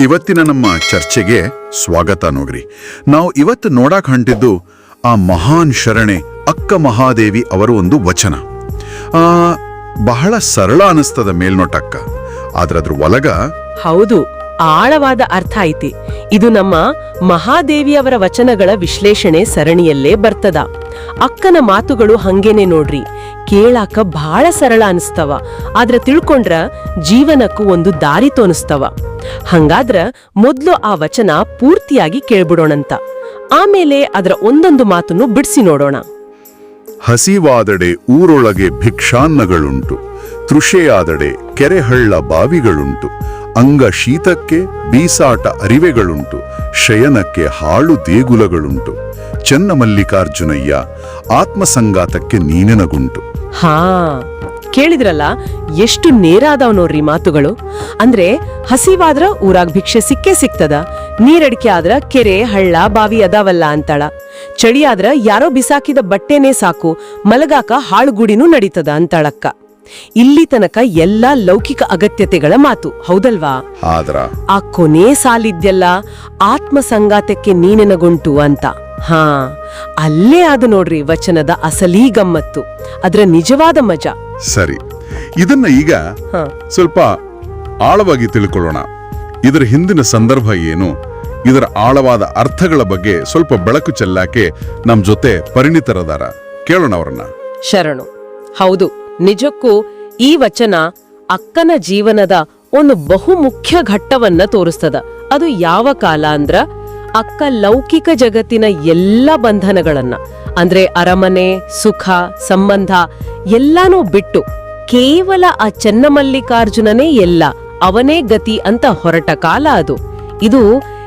ಇವತ್ತಿನ ನಮ್ಮ ಚರ್ಚೆಗೆ ಸ್ವಾಗತ ನೋಗ್ರಿ ನಾವು ಇವತ್ತು ನೋಡಕ್ ಹೊಂಟಿದ್ದು ಆ ಮಹಾನ್ ಶರಣೆ ಅಕ್ಕ ಮಹಾದೇವಿ ಅವರ ಒಂದು ವಚನ. ಆ, ಬಹಳ ಸರಳ ಅನಿಸ್ತದ ಮೇಲ್ನೋಟಕ್ಕ. ಆದ್ರ ಅದ್ರ ಒಲಗ ಹೌದು. ಆಳವಾದ ಅರ್ಥ ಐತಿ. ಇದು ನಮ್ಮ ಮಹಾದೇವಿಯವರ ವಚನಗಳ ವಿಶ್ಲೇಷಣೆ ಸರಣಿಯಲ್ಲೇ ಬರ್ತದ. ಅಕ್ಕನ ಮಾತುಗಳು ಹಂಗೇನೆ ನೋಡ್ರಿ. ಕೇಳಾಕ ಬಹಳ ಸರಳ ಅನಿಸ್ತವ. ಆದ್ರ ತಿಳ್ಕೊಂಡ್ರ ಜೀವನಕ್ಕೂ ಒಂದು ದಾರಿ ತೋನಿಸ್ತವ. ಹಂಗಾದ್ರ ಮೊದ್ಲು ಆ ವಚನ ಪೂರ್ತಿಯಾಗಿ ಕೇಳ್ಬಿಡೋಣಂತ. ಆಮೇಲೆ ಅದರ ಒಂದೊಂದು ಮಾತನ್ನು ಬಿಡಿಸಿ ನೋಡೋಣ. ಹಸಿವಾದಡೆ ಊರೊಳಗೆ ಭಿಕ್ಷಾನ್ನಗಳುಂಟು. ತೃಷೆಯಾದಡೆ ಕೆರೆಹಳ್ಳ ಬಾವಿಗಳುಂಟು. ಅಂಗ ಶೀತಕ್ಕೆ ಬೀಸಾಟ ಅರಿವೆಗಳುಂಟು, ಶಯನಕ್ಕೆ ಹಾಳು ದೇಗುಲಗಳುಂಟು. ಚೆನ್ನಮಲ್ಲಿಕಾರ್ಜುನಯ್ಯ ಆತ್ಮಸಂಗಾತಕ್ಕೆ ನೀನೆನಗುಂಟು. ಹಾ, ಕೇಳಿದ್ರಲ್ಲ, ಎಷ್ಟು ನೇರಾದವ್ ನೋಡ್ರಿ ಮಾತುಗಳು? ಅಂದ್ರೆ, ಹಸಿವಾದ್ರ ಊರಾಗ್ ಭಿಕ್ಷೆ ಸಿಕ್ಕೇ ಸಿಕ್ತದ, ನೀರಡಿಕೆ ಆದ್ರ ಕೆರೆ, ಹಳ್ಳ, ಬಾವಿ ಅದಾವಲ್ಲ ಅಂತಾಳ. ಚಳಿಯಾದ್ರ ಯಾರೋ ಬಿಸಾಕಿದ ಬಟ್ಟೆನೇ ಸಾಕು, ಮಲಗಾಕ ಹಾಳುಗುಡಿನೂ ನಡೀತದ ಅಂತಾಳಕ್ಕ. ಇಲ್ಲಿ ತನಕ ಎಲ್ಲಾ ಲೌಕಿಕ ಅಗತ್ಯತೆಗಳ ಮಾತು. ಹೌದಲ್ವಾ? ಆದ್ರ? ಆ ಕೊನೆ ಸಾಲಿದ್ಯಲ್ಲ ಆತ್ಮ ಸಂಗಾತಕ್ಕೆ ನೀನೆನಗುಂಟು ಅಂತ. ಹಾ ಅಲ್ಲೇ ಆದ ನೋಡ್ರಿ ವಚನದ ಅಸಲಿ ಗಮ್ಮತ್ತು. ಅದರ ನಿಜವಾದ ಮಜಾ. ಸರಿ ಇದನ್ನ ಈಗ ಹ. ಸ್ವಲ್ಪ ಆಳವಾಗಿ ತಿಳ್ಕೊಳ್ಳೋಣ. ಇದರ ಹಿಂದಿನ ಸಂದರ್ಭ ಏನು? ಇದರ ಆಳವಾದ ಅರ್ಥಗಳ ಬಗ್ಗೆ ಸ್ವಲ್ಪ ಬೆಳಕು ಚೆಲ್ಲಾಕೆ ನಮ್ ಜೊತೆ ಪರಿಣಿತರದಾರ. ಕೇಳೋಣ ಅವರನ್ನ. ಶರಣು. ಹೌದು ನಿಜಕ್ಕೂ ಈ ವಚನ ಅಕ್ಕನ ಜೀವನದ ಒಂದು ಬಹುಮುಖ್ಯ ಘಟ್ಟವನ್ನ ತೋರಿಸ್ತದ. ಅದು ಯಾವ ಕಾಲ ಅಂದ್ರ ಅಕ್ಕ ಲೌಕಿಕ ಜಗತ್ತಿನ ಎಲ್ಲ ಬಂಧನಗಳನ್ನ, ಅಂದ್ರೆ ಅರಮನೆ, ಸುಖ, ಸಂಬಂಧ ಎಲ್ಲಾನೂ ಬಿಟ್ಟು ಕೇವಲ ಆ ಚನ್ನಮಲ್ಲಿಕಾರ್ಜುನನೇ ಎಲ್ಲ, ಅವನೇ ಗತಿ ಅಂತ ಹೊರಟ ಕಾಲ ಅದು. ಇದು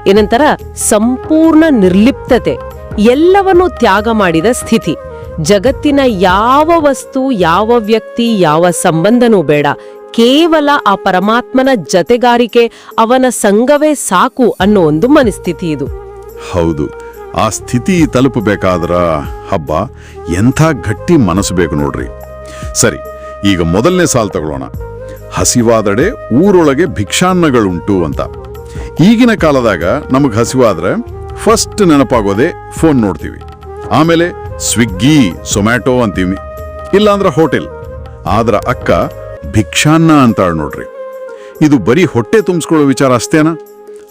ಏನಂತರ, ಸಂಪೂರ್ಣ ನಿರ್ಲಿಪ್ತತೆ, ಎಲ್ಲವನ್ನೂ ತ್ಯಾಗ ಮಾಡಿದ ಸ್ಥಿತಿ. ಜಗತ್ತಿನ ಯಾವ ವಸ್ತು, ಯಾವ ವ್ಯಕ್ತಿ, ಯಾವ ಸಂಬಂಧನೂ ಬೇಡ. ಕೇವಲ ಆ ಪರಮಾತ್ಮನ ಜತೆಗಾರಿಕೆ, ಅವನ ಸಂಘವೇ ಸಾಕು ಅನ್ನೋ ಒಂದು ಮನಸ್ಥಿತಿ ಇದು. ಹೌದು. ಆ ಸ್ಥಿತಿ ತಲುಪಬೇಕಾದ್ರ ಹಬ್ಬ ಎಂಥ ಗಟ್ಟಿ ಮನಸ್ಸು ಬೇಕು ನೋಡ್ರಿ. ಸರಿ, ಈಗ ಮೊದಲನೇ ಸಾಲ್ ತಗೊಳ್ಳೋಣ. ಹಸಿವಾದಡೆ ಊರೊಳಗೆ ಭಿಕ್ಷಾನ್ನಗಳುಂಟು ಅಂತ. ಈಗಿನ ಕಾಲದಾಗ ನಮಗೆ ಹಸಿವಾದ್ರೆ ಫಸ್ಟ್ ನೆನಪಾಗೋದೇ ಫೋನ್ ನೋಡ್ತೀವಿ. ಆಮೇಲೆ ಸ್ವಿಗ್ಗಿ ಸೊಮ್ಯಾಟೊ ಅಂತೀವಿ. ಇಲ್ಲಾಂದ್ರೆ ಹೋಟೆಲ್. ಆದ್ರ ಅಕ್ಕ ಭಿಕ್ಷಾನ್ನ ಅಂತಾಳ್ ನೋಡ್ರಿ. ಇದು ಬರೀ ಹೊಟ್ಟೆ ತುಂಬಿಸ್ಕೊಳ್ಳೋ ವಿಚಾರ ಅಷ್ಟೇನಾ?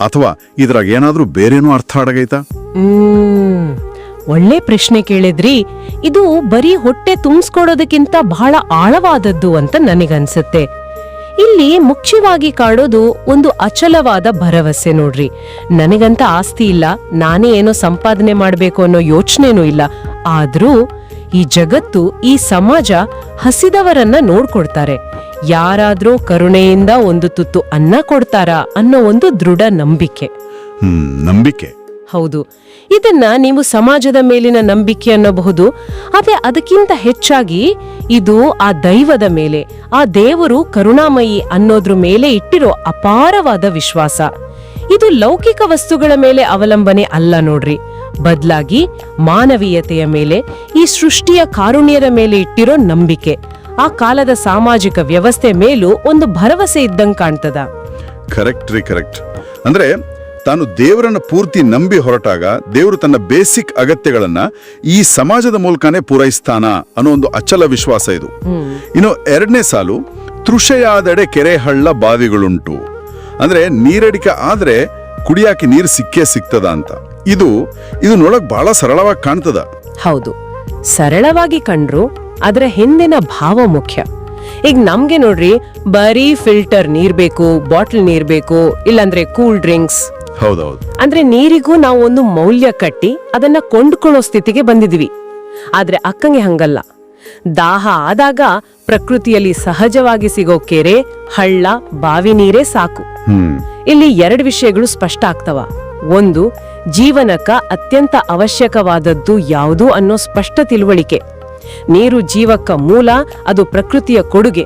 ಅಥವಾ ಇದ್ರಾಗ ಏನಾದ್ರೂ ಬೇರೇನೂ ಅರ್ಥ ಅಡಗೈತಾ ಒಳ್ಳೆ ಪ್ರಶ್ನೆ ಕೇಳಿದ್ರಿ. ಇದು ಬರೀ ಹೊಟ್ಟೆ ತುಂಬಿಸ್ಕೊಡೋದಕ್ಕಿಂತ ಬಹಳ ಆಳವಾದದ್ದು ಅಂತ ನನಗನ್ಸುತ್ತೆ. ಇಲ್ಲಿ ಮುಖ್ಯವಾಗಿ ಕಾಣೋದು ಒಂದು ಅಚಲವಾದ ಭರವಸೆ ನೋಡ್ರಿ. ನನಗಂತ ಆಸ್ತಿ ಇಲ್ಲ ನಾನೇ ಏನೋ ಸಂಪಾದನೆ ಮಾಡಬೇಕು ಅನ್ನೋ ಯೋಚನೆನೂ ಇಲ್ಲ. ಆದ್ರೂ ಈ ಜಗತ್ತು ಈ ಸಮಾಜ ಹಸಿದವರನ್ನ ನೋಡ್ಕೊಡ್ತಾರೆ. ಯಾರಾದ್ರೂ ಕರುಣೆಯಿಂದ ಒಂದು ತುತ್ತು ಅನ್ನ ಕೊಡ್ತಾರಾ ಅನ್ನೋ ಒಂದು ದೃಢ ನಂಬಿಕೆ. ನಂಬಿಕೆ. ಹೌದು. ಇದನ್ನ ನೀವು ಸಮಾಜದ ಮೇಲಿನ ನಂಬಿಕೆ ಅನ್ನಬಹುದು, ಆದರೆ ಅದಕ್ಕಿಂತ ಹೆಚ್ಚಾಗಿ ಇದು ಆ ದೈವದ ಮೇಲೆ, ಆ ದೇವರು ಕರುಣಾಮಯಿ ಅನ್ನೋದ್ರ ಮೇಲೆ ಇಟ್ಟಿರೋ ಅಪಾರವಾದ ವಿಶ್ವಾಸ. ಇದು ಲೌಕಿಕ ವಸ್ತುಗಳ ಮೇಲೆ ಅವಲಂಬನೆ ಅಲ್ಲ ನೋಡ್ರಿ. ಬದಲಾಗಿ ಮಾನವೀಯತೆಯ ಮೇಲೆ, ಈ ಸೃಷ್ಟಿಯ ಕಾರುಣ್ಯದ ಮೇಲೆ ಇಟ್ಟಿರೋ ನಂಬಿಕೆ. ಆ ಕಾಲದ ಸಾಮಾಜಿಕ ವ್ಯವಸ್ಥೆ ಮೇಲೂ ಒಂದು ಭರವಸೆ ಇದ್ದಂಗೆ ಕಾಣ್ತದ. ಕರೆಕ್ಟ್ ರೀ ಕರೆಕ್ಟ್ ಅಂದ್ರೆ ತಾನು ದೇವರನ್ನ ಪೂರ್ತಿ ನಂಬಿ ಹೊರಟಾಗ ದೇವರು ತನ್ನ ಬೇಸಿಕ್ ಅಗತ್ಯಗಳನ್ನ ಈ ಸಮಾಜದ ಮೂಲಕನೇ ಪೂರೈಸ್ತಾನ ಅನ್ನೋ ಒಂದು ಅಚಲ ವಿಶ್ವಾಸ ಇದು. ಇನ್ನು ಎರಡನೇ ಸಾಲು ತೃಷೆಯಾದಡೆ ಕೆರೆ ಹಳ್ಳ ಬಾವಿಗಳುಂಟು. ಅಂದ್ರೆ ನೀರಡಿಕೆ ಆದ್ರೆ ಕುಡಿಯಾಕೆ ನೀರು ಸಿಕ್ಕೇ ಸಿಗ್ತದ ಅಂತ. ಇದು ಇದು ನೋಡಕ್ ಬಹಳ ಸರಳವಾಗಿ ಕಾಣ್ತದ. ಹೌದು. ಸರಳವಾಗಿ ಕಂಡ್ರು ಅದರ ಹಿಂದಿನ ಭಾವ ಮುಖ್ಯ. ಈಗ ನಮ್ಗೆ ನೋಡ್ರಿ ಬರೀ ಫಿಲ್ಟರ್ ನೀರ್ ಬೇಕು ಬಾಟಲ್ ನೀರ್ ಬೇಕು ಇಲ್ಲಾಂದ್ರೆ ಕೂಲ್ ಡ್ರಿಂಕ್ಸ್ ಹೌದೌದು. ಅಂದ್ರೆ ನೀರಿಗೂ ನಾವು ಒಂದು ಮೌಲ್ಯ ಕಟ್ಟಿ ಅದನ್ನ ಕೊಂಡುಕೊಳ್ಳೋ ಸ್ಥಿತಿಗೆ ಬಂದಿದ್ವಿ ಆದ್ರೆ ಅಕ್ಕಂಗೆ ಹಂಗಲ್ಲ. ದಾಹ ಆದಾಗ ಪ್ರಕೃತಿಯಲ್ಲಿ ಸಹಜವಾಗಿ ಸಿಗೋ ಕೆರೆ ಹಳ್ಳ ಬಾವಿ ನೀರೇ ಸಾಕು. ಇಲ್ಲಿ ಎರಡು ವಿಷಯಗಳು ಸ್ಪಷ್ಟ ಆಗ್ತವ. ಒಂದು ಜೀವನಕ್ಕ ಅತ್ಯಂತ ಅವಶ್ಯಕವಾದದ್ದು ಯಾವುದು ಅನ್ನೋ ಸ್ಪಷ್ಟ ತಿಳುವಳಿಕೆ. ನೀರು ಜೀವಕ್ಕ ಮೂಲ ಅದು ಪ್ರಕೃತಿಯ ಕೊಡುಗೆ.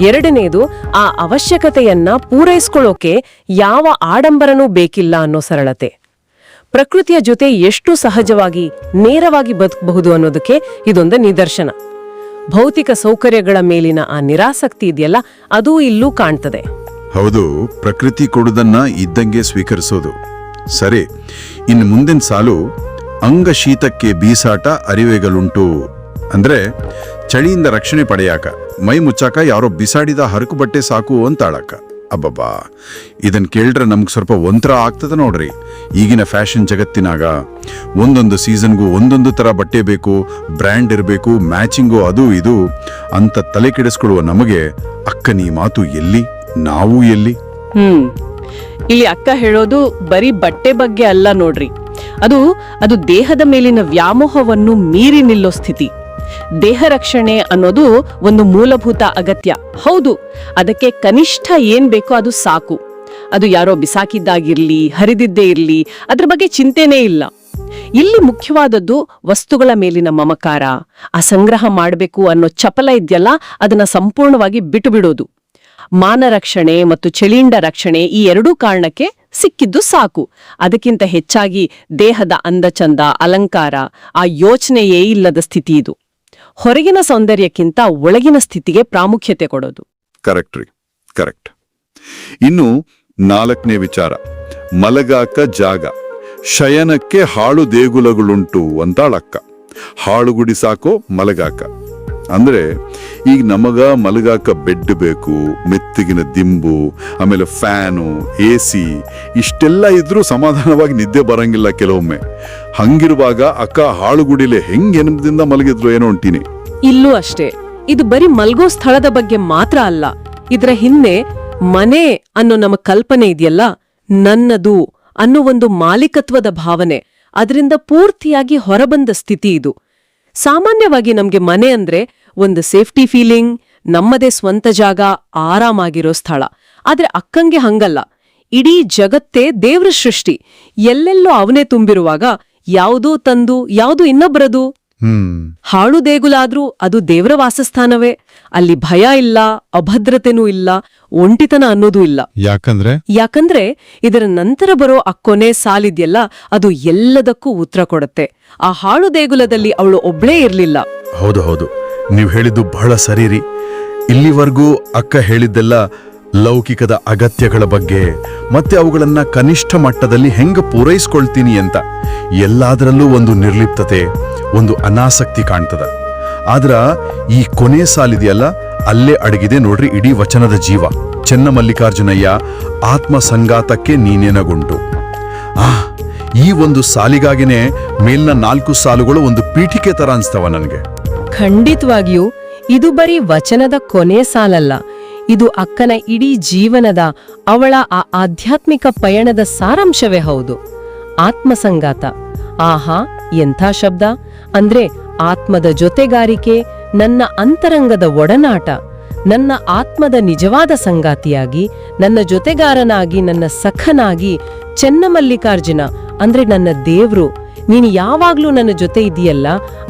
ಎರಡನೇದು, ಆ ಅವಶ್ಯಕತೆಯನ್ನ ಪೂರೈಸ್ಕೊಳ್ಳೋಕೆ ಯಾವ ಆಡಂಬರನೂ ಬೇಕಿಲ್ಲ ಅನ್ನೋ ಸರಳತೆ. ಪ್ರಕೃತಿಯ ಜೊತೆ ಎಷ್ಟು ಸಹಜವಾಗಿ, ನೇರವಾಗಿ ಬದುಕಬಹುದು ಅನ್ನೋದಕ್ಕೆ ಇದೊಂದು ನಿದರ್ಶನ. ಭೌತಿಕ ಸೌಕರ್ಯಗಳ ಮೇಲಿನ ಆ ನಿರಾಸಕ್ತಿ ಇದೆಯಲ್ಲ, ಅದು ಇಲ್ಲೂ ಕಾಣ್ತದೆ. ಹೌದು, ಪ್ರಕೃತಿ ಕೊಡುದನ್ನ ಇದ್ದಂಗೆ ಸ್ವೀಕರಿಸೋದು. ಸರಿ, ಇನ್ನು ಮುಂದಿನ ಸಾಲು, ಅಂಗಶೀತಕ್ಕೆ ಬೀಸಾಟ ಅರಿವೆಗಳುಂಟು ಅಂದ್ರೆ ಚಳಿಯಿಂದ ರಕ್ಷಣೆ ಪಡೆಯಾಕ, ಮೈ ಮುಚ್ಚಾಕ ಯಾರೋ ಬಿಸಾಡಿದ ಹರಕು ಬಟ್ಟೆ ಸಾಕು ಅಂತಾಳಕ್ಕ. ಅಬ್ಬಬ್ಬಾ, ಇದನ್ ಕೇಳಿದ್ರೆ ನಮ್ಗೆ ಸ್ವಲ್ಪ ಒಂಥರ ಆಗ್ತದ ನೋಡ್ರಿ. ಈಗಿನ ಫ್ಯಾಷನ್ ಜಗತ್ತಿನಾಗ ಒಂದೊಂದು ಸೀಸನ್ಗೂ ಒಂದೊಂದು ತರ ಬಟ್ಟೆ ಬೇಕು, ಬ್ರ್ಯಾಂಡ್ ಇರಬೇಕು, ಮ್ಯಾಚಿಂಗು ಅದು ಇದು ಅಂತ ತಲೆ ಕೆಡಿಸ್ಕೊಳ್ಳುವ ನಮಗೆ ಅಕ್ಕನೀ ಮಾತು ಎಲ್ಲಿ, ನಾವು ಎಲ್ಲಿ? ಹ್ಮ್, ಇಲ್ಲಿ ಅಕ್ಕ ಹೇಳೋದು ಬರೀ ಬಟ್ಟೆ ಬಗ್ಗೆ ಅಲ್ಲ ನೋಡ್ರಿ. ಅದು ಅದು ದೇಹದ ಮೇಲಿನ ವ್ಯಾಮೋಹವನ್ನು ಮೀರಿ ನಿಲ್ಲೋ ಸ್ಥಿತಿ. ದೇಹ ರಕ್ಷಣೆ ಅನ್ನೋದು ಒಂದು ಮೂಲಭೂತ ಅಗತ್ಯ. ಹೌದು, ಅದಕ್ಕೆ ಕನಿಷ್ಠ ಏನ್ ಬೇಕೋ ಅದು ಸಾಕು. ಅದು ಯಾರೋ ಬಿಸಾಕಿದ್ದಾಗಿರ್ಲಿ, ಹರಿದಿದ್ದೇ ಇರಲಿ, ಅದ್ರ ಬಗ್ಗೆ ಚಿಂತೆನೇ ಇಲ್ಲ. ಇಲ್ಲಿ ಮುಖ್ಯವಾದದ್ದು ವಸ್ತುಗಳ ಮೇಲಿನ ಮಮಕಾರ. ಆ ಸಂಗ್ರಹ ಮಾಡಬೇಕು ಅನ್ನೋ ಚಪಲ ಇದೆಯಲ್ಲ, ಅದನ್ನ ಸಂಪೂರ್ಣವಾಗಿ ಬಿಟ್ಟು ಬಿಡೋದು ಮಾನ ರಕ್ಷಣೆ ಮತ್ತು ಚಳಿಂಡ ರಕ್ಷಣೆ ಈ ಎರಡೂ ಕಾರಣಕ್ಕೆ ಸಿಕ್ಕಿದ್ದು ಸಾಕು. ಅದಕ್ಕಿಂತ ಹೆಚ್ಚಾಗಿ ದೇಹದ ಅಂದಚಂದ, ಅಲಂಕಾರ, ಆ ಯೋಚನೆಯೇ ಇಲ್ಲದ ಸ್ಥಿತಿ ಇದು. ಹೊರಗಿನ ಸೌಂದರ್ಯಕ್ಕಿಂತ ಒಳಗಿನ ಸ್ಥಿತಿಗೆ ಪ್ರಾಮುಖ್ಯತೆ ಕೊಡೋದು. ಕರೆಕ್ಟ್ ರೀ. ಕರೆಕ್ಟ್ ಇನ್ನು ನಾಲ್ಕನೇ ವಿಚಾರ. ಮಲಗಾಕ ಜಾಗ. ಶಯನಕ್ಕೆ ಹಾಳು ದೇಗುಲಗಳುಂಟು ಅಂತಾಳಕ್ಕ ಹಾಳುಗುಡಿ ಸಾಕೋ ಮಲಗಾಕ. ಅಂದ್ರೆ ಈಗ ನಮಗ ಮಲಗಾಕ ಬೆಡ್ ಬೇಕು, ಮೆತ್ತಗಿನ ದಿಂಬು, ಆಮೇಲೆ ಫ್ಯಾನು ಎ ಸಿ ಇಷ್ಟೆಲ್ಲ ಇದ್ರೂ ಸಮಾಧಾನವಾಗಿ ನಿದ್ದೆ ಬರಂಗಿಲ್ಲ ಕೆಲವೊಮ್ಮೆ. ಹಂಗಿರುವಾಗ ಅಕ್ಕ ಹಾಳುಗುಡಿಲೆ ಹೆಂಗ್ ಎನ್ಮದಿಂದ ಮಲಗಿದ್ರು ಏನೋ ಅಂತೀನಿ. ಇಲ್ಲೂ ಅಷ್ಟೇ. ಇದು ಬರೀ ಮಲ್ಗೋ ಸ್ಥಳದ ಬಗ್ಗೆ ಮಾತ್ರ ಅಲ್ಲ. ಇದರ ಹಿಂದೆ ಮನೆ ಅನ್ನೋ ನಮ್ಮ ಕಲ್ಪನೆ ಇದೆಯಲ್ಲ? ನನ್ನದು ಅನ್ನೋ ಒಂದು ಮಾಲೀಕತ್ವದ ಭಾವನೆ. ಅದರಿಂದ ಪೂರ್ತಿಯಾಗಿ ಹೊರಬಂದ ಸ್ಥಿತಿ ಇದು. ಸಾಮಾನ್ಯವಾಗಿ ನಮ್ಗೆ ಮನೆ ಅಂದ್ರೆ ಒಂದು ಸೇಫ್ಟಿ ಫೀಲಿಂಗ್, ನಮ್ಮದೇ ಸ್ವಂತ ಜಾಗ, ಆರಾಮಾಗಿರೋ ಸ್ಥಳ. ಆದ್ರೆ ಅಕ್ಕಂಗೆ ಹಂಗಲ್ಲ. ಇಡೀ ಜಗತ್ತೇ ದೇವ್ರ ಸೃಷ್ಟಿ. ಎಲ್ಲೆಲ್ಲೋ ಅವನೇ ತುಂಬಿರುವಾಗ ಯಾವುದೋ ತಂದು, ಯಾವುದು ಇನ್ನೊಬ್ಬರದು ಹಾಳು ದೇಗುಲಾದ್ರೂ ಅದು ದೇವರ ವಾಸಸ್ಥಾನವೇ. ಅಲ್ಲಿ ಭಯ ಇಲ್ಲ ಅಭದ್ರತೆನೂ ಇಲ್ಲ ಒಂಟಿತನ ಅನ್ನೋದೂ ಇಲ್ಲ. ಯಾಕಂದ್ರೆ? ಯಾಕಂದ್ರೆ ಇದರ ನಂತರ ಬರೋ ಆ ಕೊನೆ ಸಾಲಿದ್ಯಲ್ಲ ಅದು ಎಲ್ಲದಕ್ಕೂ ಉತ್ತರ ಕೊಡುತ್ತೆ. ಆ ಹಾಳು ದೇಗುಲದಲ್ಲಿ ಅವಳು ಒಬ್ಳೇ ಇರ್ಲಿಲ್ಲ. ಹೌದು ಹೌದು. ನೀವು ಹೇಳಿದ್ದು ಬಹಳ ಸರಿರಿ ಇಲ್ಲಿವರೆಗೂ ಅಕ್ಕ ಹೇಳಿದ್ದೆಲ್ಲ ಲೌಕಿಕದ ಅಗತ್ಯಗಳ ಬಗ್ಗೆ, ಮತ್ತೆ ಅವುಗಳನ್ನ ಕನಿಷ್ಠ ಮಟ್ಟದಲ್ಲಿ ಹೆಂಗ ಪೂರೈಸ್ಕೊಳ್ತೀನಿ ಅಂತ. ಎಲ್ಲಾದ್ರಲ್ಲೂ ಒಂದು ನಿರ್ಲಿಪ್ತತೆ, ಒಂದು ಅನಾಸಕ್ತಿ ಕಾಣ್ತದ. ಆದ್ರ, ಈ ಕೊನೆ ಸಾಲಿದೆಯಲ್ಲ, ಅಲ್ಲೇ ಅಡಗಿದೆ ನೋಡ್ರಿ ಇಡೀ ವಚನದ ಜೀವ. ಚೆನ್ನಮಲ್ಲಿಕಾರ್ಜುನಯ್ಯ ಆತ್ಮ ಸಂಗಾತಕ್ಕೆ ನೀನೇನಗುಂಟು. ಆ, ಈ ಒಂದು ಸಾಲಿಗಾಗಿನೇ ಮೇಲ್ನ ನಾಲ್ಕು ಸಾಲುಗಳು ಒಂದು ಪೀಠಿಕೆ ತರ ಅನ್ಸ್ತವ ನನಗೆ. ಖಂಡಿತವಾಗಿಯೂ, ಇದು ಬರೀ ವಚನದ ಕೊನೆ ಸಾಲಲ್ಲ. ಇದು ಅಕ್ಕನ ಇಡೀ ಜೀವನದ, ಅವಳ ಆ ಆಧ್ಯಾತ್ಮಿಕ ಪಯಣದ ಸಾರಾಂಶವೇ ಹೌದು. ಆತ್ಮಸಂಗಾತ. ಆಹಾ, ಎಂಥ ಶಬ್ದ? ಅಂದ್ರೆ ಆತ್ಮದ ಜೊತೆಗಾರಿಕೆ, ನನ್ನ ಅಂತರಂಗದ ಒಡನಾಟ, ನನ್ನ ಆತ್ಮದ ನಿಜವಾದ ಸಂಗಾತಿಯಾಗಿ, ನನ್ನ ಜೊತೆಗಾರನಾಗಿ, ನನ್ನ ಸಖನಾಗಿ ಚೆನ್ನಮಲ್ಲಿಕಾರ್ಜುನ, ಅಂದ್ರೆ ನನ್ನ ದೇವ್ರು, ನೀನು ಯಾವಾಗ್ಲೂ ನನ್ನ ಜೊತೆ ಇದೆಯಲ್ಲ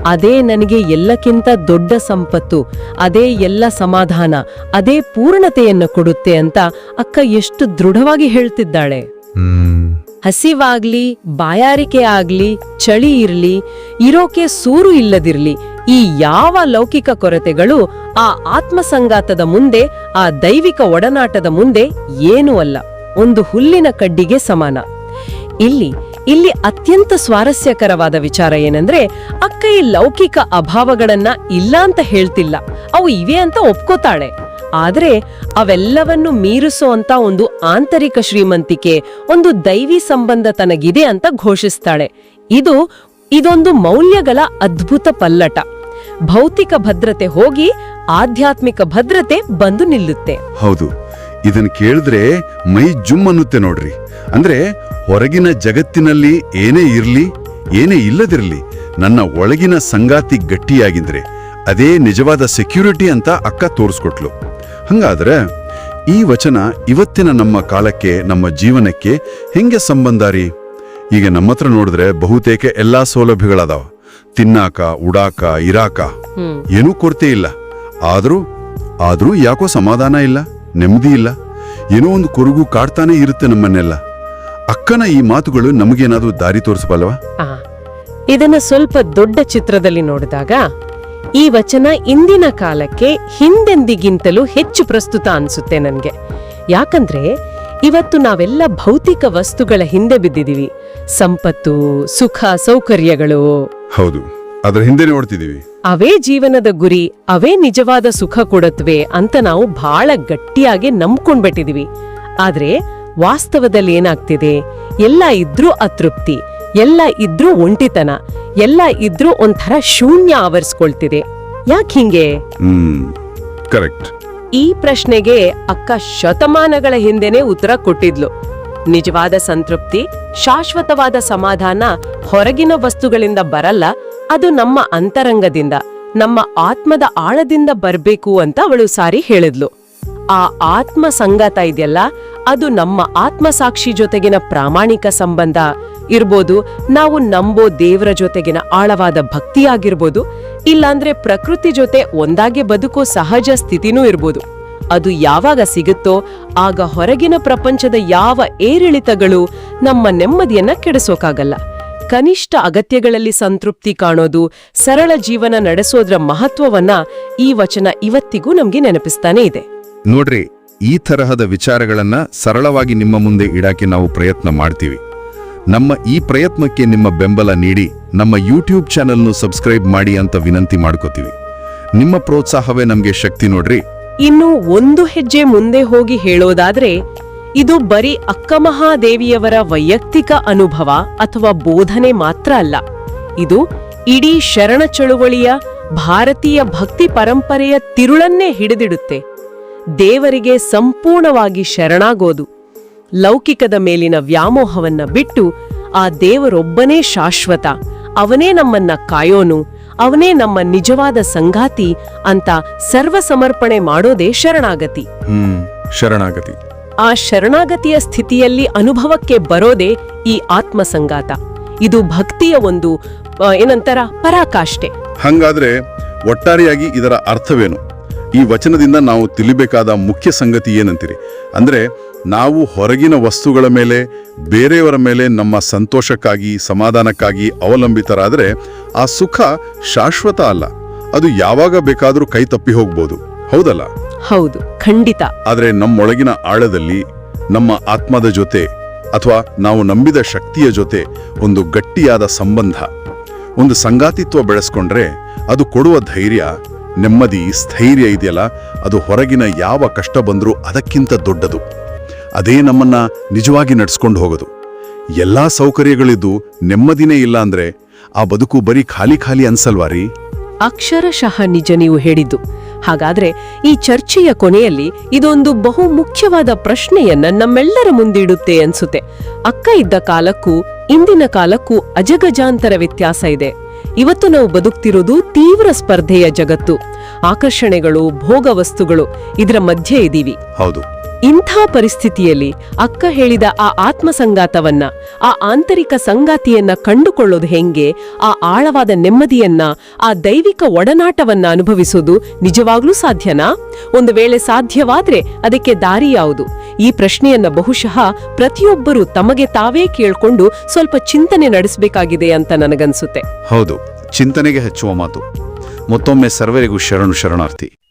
ಅದೇ ನನಗೆ ಎಲ್ಲಕ್ಕಿಂತ ದೊಡ್ಡ ಸಂಪತ್ತು ಅದೇ ಎಲ್ಲ ಸಮಾಧಾನ ಅದೇ ಪೂರ್ಣತೆಯನ್ನು ಕೊಡುತ್ತೆ ಅಂತ ಅಕ್ಕ ಎಷ್ಟು ದೃಢವಾಗಿ ಹೇಳ್ತಿದ್ದಾಳೆ. ಹಸಿವಾಗ್ಲಿ ಬಾಯಾರಿಕೆ ಆಗ್ಲಿ ಚಳಿ ಇರ್ಲಿ ಇರೋಕೆ ಸೂರು ಇಲ್ಲದಿರ್ಲಿ ಈ ಯಾವ ಲೌಕಿಕ ಕೊರತೆಗಳು ಆ ಆತ್ಮಸಂಗಾತದ ಮುಂದೆ ಆ ದೈವಿಕ ಒಡನಾಟದ ಮುಂದೆ ಏನೂ ಅಲ್ಲ. ಒಂದು ಹುಲ್ಲಿನ ಕಡ್ಡಿಗೆ ಸಮಾನ. ಇಲ್ಲಿ ಇಲ್ಲಿ ಅತ್ಯಂತ ಸ್ವಾರಸ್ಯಕರವಾದ ವಿಚಾರ ಏನಂದ್ರೆ, ಅಕ್ಕೈ ಲೌಕಿಕ ಅಭಾವಗಳನ್ನ ಇಲ್ಲ ಅಂತ ಹೇಳ್ತಿಲ್ಲ. ಅವು ಇವೆ ಅಂತ ಒಪ್ಕೋತಾಳೆ. ಆದ್ರೆ ಅವೆಲ್ಲವನ್ನು ಮೀರಿಸೋ ಅಂತ ಒಂದು ಆಂತರಿಕ ಶ್ರೀಮಂತಿಕೆ, ಒಂದು ದೈವಿ ಸಂಬಂಧ ತನಗಿದೆ ಅಂತ ಘೋಷಿಸ್ತಾಳೆ. ಇದು ಇದೊಂದು ಮೌಲ್ಯಗಳ ಅದ್ಭುತ ಪಲ್ಲಟ. ಭೌತಿಕ ಭದ್ರತೆ ಹೋಗಿ ಆಧ್ಯಾತ್ಮಿಕ ಭದ್ರತೆ ಬಂದು ನಿಲ್ಲುತ್ತೆ. ಹೌದು. ಇದನ್ ಕೇಳಿದ್ರೆ ಮೈ ಜುಮ್ ಅನ್ನುತ್ತೆ ನೋಡ್ರಿ. ಅಂದ್ರೆ ಹೊರಗಿನ ಜಗತ್ತಿನಲ್ಲಿ ಏನೇ ಇರ್ಲಿ ಏನೇ ಇಲ್ಲದಿರ್ಲಿ ನನ್ನ ಒಳಗಿನ ಸಂಗಾತಿ ಗಟ್ಟಿಯಾಗಿದ್ರೆ ಅದೇ ನಿಜವಾದ ಸೆಕ್ಯೂರಿಟಿ ಅಂತ ಅಕ್ಕ ತೋರಿಸ್ಕೊಟ್ಲು. ಹಂಗಾದ್ರೆ ಈ ವಚನ ಇವತ್ತಿನ ನಮ್ಮ ಕಾಲಕ್ಕೆ ನಮ್ಮ ಜೀವನಕ್ಕೆ ಹೆಂಗೆ ಸಂಬಂಧ ರೀ? ಈಗ ನಮ್ಮ ಹತ್ರ ನೋಡಿದ್ರೆ ಬಹುತೇಕ ಎಲ್ಲಾ ಸೌಲಭ್ಯಗಳದಾವ. ತಿನ್ನಾಕ ಉಡಾಕ ಇರಾಕ. ಏನೂ ಕೊರತೆ ಇಲ್ಲ. ಆದ್ರೂ ಆದ್ರೂ ಯಾಕೋ ಸಮಾಧಾನ ಇಲ್ಲ ನೆಮ್ಮದಿ ಇಲ್ಲ. ಏನೋ ಒಂದು ಕೊರಗು ಕಾಡ್ತಾನೆ ಇರುತ್ತೆ ನಮ್ಮನ್ನೆಲ್ಲ. ಅಕ್ಕನ ಈ ಮಾತುಗಳು ನಮಗೇನಾದ್ರೂ ದಾರಿ ತೋರಿಸಬಲ್ಲವಾ? ಇದನ್ನ ಸ್ವಲ್ಪ ದೊಡ್ಡ ಚಿತ್ರದಲ್ಲಿ ನೋಡಿದಾಗ ಈ ವಚನ ಇಂದಿನ ಕಾಲಕ್ಕೆ ಹಿಂದೆಂದಿಗಿಂತಲೂ ಹೆಚ್ಚು ಪ್ರಸ್ತುತ ಅನ್ಸುತ್ತೆ ನನಗೆ. ಯಾಕಂದ್ರೆ ಇವತ್ತು ನಾವೆಲ್ಲ ಭೌತಿಕ ವಸ್ತುಗಳ ಹಿಂದೆ ಬಿದ್ದಿದೀವಿ. ಸಂಪತ್ತು ಸುಖ ಸೌಕರ್ಯಗಳು. ಹೌದು ಅದರ ಹಿಂದೆ ನೋಡ್ತಿದೀವಿ ಅವೇ ಜೀವನದ ಗುರಿ ಅವೇ ನಿಜವಾದ ಸುಖ ಕೊಡತ್ವೆ ಅಂತ ನಾವು ಬಹಳ ಗಟ್ಟಿಯಾಗಿ ನಂಬ್ಕೊಂಡ್ಬಿಟ್ಟಿದೀವಿ. ಆದ್ರೆ ವಾಸ್ತವದಲ್ಲಿ ಏನಾಗ್ತಿದೆ? ಎಲ್ಲ ಇದ್ರೂ ಅತೃಪ್ತಿ ಎಲ್ಲ ಇದ್ರೂ ಒಂಟಿತನ ಎಲ್ಲ ಇದ್ರೂ ಒಂಥರ ಶೂನ್ಯ ಆವರಿಸ್ಕೊಳ್ತಿದೆ. ಯಾಕೆ ಹಿಂಗೆ? ಕರೆಕ್ಟ್. ಈ ಪ್ರಶ್ನೆಗೆ ಅಕ್ಕ ಶತಮಾನಗಳ ಹಿಂದೆನೆ ಉತ್ತರ ಕೊಟ್ಟಿದ್ಲು. ನಿಜವಾದ ಸಂತೃಪ್ತಿ ಶಾಶ್ವತವಾದ ಸಮಾಧಾನ ಹೊರಗಿನ ವಸ್ತುಗಳಿಂದ ಬರಲ್ಲ ಅದು ನಮ್ಮ ಅಂತರಂಗದಿಂದ ನಮ್ಮ ಆತ್ಮದ ಆಳದಿಂದ ಬರ್ಬೇಕು ಅಂತ ಅವಳು ಸಾರಿ ಹೇಳಿದ್ಲು. ಆ ಆತ್ಮ ಸಂಗಾತ ಇದೆಯಲ್ಲ ಅದು ನಮ್ಮ ಆತ್ಮಸಾಕ್ಷಿ ಜೊತೆಗಿನ ಪ್ರಾಮಾಣಿಕ ಸಂಬಂಧ. ಇರ್ಬೋದು, ನಾವು ನಂಬೋ ದೇವರ ಜೊತೆಗಿನ ಆಳವಾದ ಭಕ್ತಿಯಾಗಿರ್ಬೋದು, ಇಲ್ಲಾಂದ್ರೆ ಪ್ರಕೃತಿ ಜೊತೆ ಒಂದಾಗೆ ಬದುಕೋ ಸಹಜ ಸ್ಥಿತಿನೂ ಇರ್ಬೋದು. ಅದು ಯಾವಾಗ ಸಿಗುತ್ತೋ, ಆಗ ಹೊರಗಿನ ಪ್ರಪಂಚದ ಯಾವ ಏರಿಳಿತಗಳು ನಮ್ಮ ನೆಮ್ಮದಿಯನ್ನ ಕೆಡಿಸೋಕಾಗಲ್ಲ. ಕನಿಷ್ಠ ಅಗತ್ಯಗಳಲ್ಲಿ ಸಂತೃಪ್ತಿ ಕಾಣೋದು, ಸರಳ ಜೀವನ ನಡೆಸೋದ್ರ ಮಹತ್ವವನ್ನ ಈ ವಚನ ಇವತ್ತಿಗೂ ನಮ್ಗೆ ನೆನಪಿಸ್ತಾನೆ ಇದೆ. ನೋಡ್ರಿ ಈ ತರಹದ ವಿಚಾರಗಳನ್ನ ಸರಳವಾಗಿ ನಿಮ್ಮ ಮುಂದೆ ಇಡಾಕೆ ನಾವು ಪ್ರಯತ್ನ ಮಾಡ್ತೀವಿ. ನಮ್ಮ ಈ ಪ್ರಯತ್ನಕ್ಕೆ ನಿಮ್ಮ ಬೆಂಬಲ ನೀಡಿ, ನಮ್ಮ ಯೂಟ್ಯೂಬ್ ಚಾನೆಲ್ನು ಸಬ್ಸ್ಕ್ರೈಬ್ ಮಾಡಿ ಅಂತ ವಿನಂತಿ ಮಾಡ್ಕೋತೀವಿ. ನಿಮ್ಮ ಪ್ರೋತ್ಸಾಹವೇ ನಮಗೆ ಶಕ್ತಿ ನೋಡ್ರಿ. ಇನ್ನು ಒಂದು ಹೆಜ್ಜೆ ಮುಂದೆ ಹೋಗಿ ಹೇಳೋದಾದ್ರೆ, ಇದು ಬರೀ ಅಕ್ಕಮಹಾದೇವಿಯವರ ವೈಯಕ್ತಿಕ ಅನುಭವ ಅಥವಾ ಬೋಧನೆ ಮಾತ್ರ ಅಲ್ಲ. ಇದು ಇಡೀ ಶರಣ ಚಳುವಳಿಯ ಭಾರತೀಯ ಭಕ್ತಿ ಪರಂಪರೆಯ ತಿರುಳನ್ನೇ ಹಿಡಿದಿಡುತ್ತೆ. ದೇವರಿಗೆ ಸಂಪೂರ್ಣವಾಗಿ ಶರಣಾಗೋದು. ಲೌಕಿಕದ ಮೇಲಿನ ವ್ಯಾಮೋಹವನ್ನ ಬಿಟ್ಟು ಆ ದೇವರೊಬ್ಬನೇ ಶಾಶ್ವತ. ಅವನೇ ನಮ್ಮನ್ನ ಕಾಯೋನು ಅವನೇ ನಮ್ಮ ನಿಜವಾದ ಸಂಗಾತಿ ಅಂತ ಸರ್ವಸಮರ್ಪಣೆ ಮಾಡೋದೇ ಶರಣಾಗತಿ. ಹ್ಮ್ ಶರಣಾಗತಿ. ಆ ಶರಣಾಗತಿಯ ಸ್ಥಿತಿಯಲ್ಲಿ ಅನುಭವಕ್ಕೆ ಬರೋದೇ ಈ ಆತ್ಮ ಸಂಗಾತ ಇದು ಭಕ್ತಿಯ ಒಂದು ಏನಂತರ ಏನಂತಾರ ಪರಾಕಾಷ್ಠೆ. ಹಂಗಾದ್ರೆ ಒಟ್ಟಾರೆಯಾಗಿ ಇದರ ಅರ್ಥವೇನು? ಈ ವಚನದಿಂದ ನಾವು ತಿಳಿಬೇಕಾದ ಮುಖ್ಯ ಸಂಗತಿ ಏನಂತೀರಿ? ಅಂದ್ರೆ ನಾವು ಹೊರಗಿನ ವಸ್ತುಗಳ ಮೇಲೆ ಬೇರೆಯವರ ಮೇಲೆ ನಮ್ಮ ಸಂತೋಷಕ್ಕಾಗಿ ಸಮಾಧಾನಕ್ಕಾಗಿ ಅವಲಂಬಿತರಾದರೆ ಆ ಸುಖ ಶಾಶ್ವತ ಅಲ್ಲ. ಅದು ಯಾವಾಗ ಬೇಕಾದರೂ ಕೈ ತಪ್ಪಿ ಹೋಗ್ಬೋದು. ಹೌದಲ್ಲ? ಹೌದು ಖಂಡಿತ. ಆದರೆ ನಮ್ಮೊಳಗಿನ ಆಳದಲ್ಲಿ ನಮ್ಮ ಆತ್ಮದ ಜೊತೆ ಅಥವಾ ನಾವು ನಂಬಿದ ಶಕ್ತಿಯ ಜೊತೆ ಒಂದು ಗಟ್ಟಿಯಾದ ಸಂಬಂಧ ಒಂದು ಸಂಗಾತಿತ್ವ ಬೆಳೆಸ್ಕೊಂಡ್ರೆ ಅದು ಕೊಡುವ ಧೈರ್ಯ ನೆಮ್ಮದಿ, ಸ್ಥೈರ್ಯ ಇದೆಯಲ್ಲ, ಅದು ಹೊರಗಿನ ಯಾವ ಕಷ್ಟ ಬಂದರೂ ಅದಕ್ಕಿಂತ ದೊಡ್ಡದು. ಅದೇ ನಮ್ಮನ್ನ ನಿಜವಾಗಿ ನಡ್ಸ್ಕೊಂಡು ಹೋಗೋದು. ಎಲ್ಲಾ ಸೌಕರ್ಯಗಳಿದ್ದು ನೆಮ್ಮದಿನೇ ಇಲ್ಲ ಅಂದ್ರೆ ಆ ಬದುಕು ಬರೀ ಖಾಲಿ ಖಾಲಿ ಅನ್ಸಲ್ವಾ ರೀ ಅಕ್ಷರಶಃ ನಿಜ ನೀವು ಹೇಳಿದ್ದು. ಹಾಗಾದ್ರೆ ಈ ಚರ್ಚೆಯ ಕೊನೆಯಲ್ಲಿ ಇದೊಂದು ಬಹು ಮುಖ್ಯವಾದ ಪ್ರಶ್ನೆಯನ್ನ ನಮ್ಮೆಲ್ಲರ ಮುಂದಿಡುತ್ತೆ ಅನ್ಸುತ್ತೆ. ಅಕ್ಕ ಇದ್ದ ಕಾಲಕ್ಕೂ ಇಂದಿನ ಕಾಲಕ್ಕೂ ಅಜಗಜಾಂತರ ವ್ಯತ್ಯಾಸ ಇದೆ. ಇವತ್ತು ನಾವು ಬದುಕ್ತಿರೋದು ತೀವ್ರ ಸ್ಪರ್ಧೆಯ ಜಗತ್ತು. ಆಕರ್ಷಣೆಗಳು ಭೋಗ ವಸ್ತುಗಳು ಇದರ ಮಧ್ಯೆ ಇದೀವಿ ಹೌದು. ಇಂಥ ಪರಿಸ್ಥಿತಿಯಲ್ಲಿ ಅಕ್ಕ ಹೇಳಿದ ಆ ಆತ್ಮಸಂಗಾತವನ್ನ, ಆ ಆಂತರಿಕ ಸಂಗಾತಿಯನ್ನ ಕಂಡುಕೊಳ್ಳೋದು ಹೆಂಗೆ, ಆ ಆಳವಾದ ನೆಮ್ಮದಿಯನ್ನ, ಆ ದೈವಿಕ ಒಡನಾಟವನ್ನ ಅನುಭವಿಸೋದು ನಿಜವಾಗ್ಲೂ ಸಾಧ್ಯನಾ? ಒಂದು ವೇಳೆ ಸಾಧ್ಯವಾದ್ರೆ ಅದಕ್ಕೆ ದಾರಿ ಯಾವುದು? ಈ ಪ್ರಶ್ನೆಯನ್ನ ಬಹುಶಃ ಪ್ರತಿಯೊಬ್ಬರೂ ತಮಗೆ ತಾವೇ ಕೇಳ್ಕೊಂಡು ಸ್ವಲ್ಪ ಚಿಂತನೆ ನಡೆಸಬೇಕಾಗಿದೆ ಅಂತ ನನಗನ್ಸುತ್ತೆ. ಹೌದು, ಚಿಂತನೆಗೆ ಹೆಚ್ಚುವ ಮಾತು. ಮತ್ತೊಮ್ಮೆ ಸರ್ವರಿಗೂ ಶರಣು ಶರಣಾರ್ಥಿ.